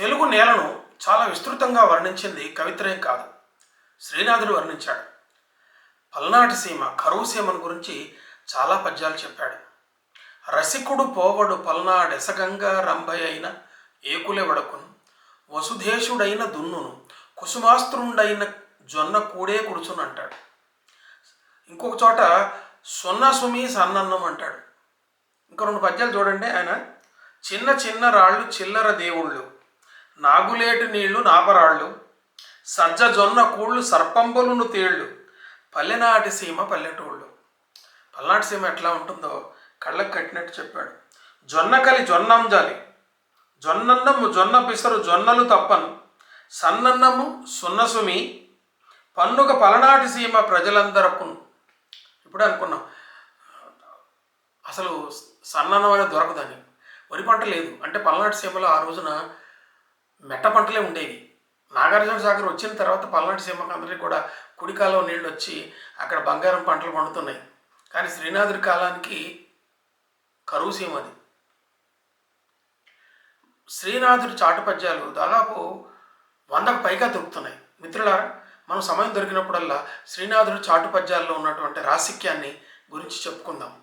తెలుగు నేలను చాలా విస్తృతంగా వర్ణించింది కవిత్రయం కాదు. శ్రీనాథుడు వర్ణించాడు. పల్నాటి సీమ కరువు సీమను గురించి చాలా పద్యాలు చెప్పాడు. రసికుడు పోవడు పల్నాడెసగంగా రంభయైన ఏకులె వడకును. వసుధేశుడైన దున్నును కుసుమాస్త్రుండైన జొన్న కూడే కుడుచును అంటాడు. ఇంకొక చోట సున్న సుమి సన్నన్నం అంటాడు. ఇంకా రెండు పద్యాలు చూడండి ఆయన. చిన్న చిన్న రాళ్ళు చిల్లర దేవుళ్ళు. నాగులేటి నీళ్ళు నాపరాళ్ళు సజ్జ జొన్న కూళ్ళు సర్పంబులును తేళ్ళు పల్లెనాటి సీమ పల్లెటూళ్ళు పల్నాటి సీమ ఎట్లా ఉంటుందో కళ్ళకు కట్టినట్టు చెప్పాడు. జొన్న కలి జొన్నంజాలి జొన్నన్నము జొన్న పిసరు జొన్నలు తప్పను. సన్నన్నము సున్నసుమి పన్నుక పలనాటి సీమ ప్రజలందరకు ఇప్పుడు అనుకున్నాం. అసలు సన్నన్నం అనేది దొరకదని. వరి పంట లేదు. అంటే పల్నాటి సీమలో ఆ రోజున మెట్ట పంటలే ఉండేవి. నాగార్జున సాగర్ వచ్చిన తర్వాత పల్నాటి సీమకు కూడా కుడికాలం నీళ్ళు వచ్చి అక్కడ బంగారం పంటలు పండుతున్నాయి. కానీ శ్రీనాథుడి కాలానికి కరువు సీమ అది. శ్రీనాథుడి చాటు పద్యాలు దాదాపు వందకు పైగా దొరుకుతున్నాయి. మిత్రులారా మనం సమయం దొరికినప్పుడల్లా శ్రీనాథుడి చాటు పద్యాల్లో ఉన్నటువంటి రాసిక్యాన్ని గురించి చెప్పుకుందాం.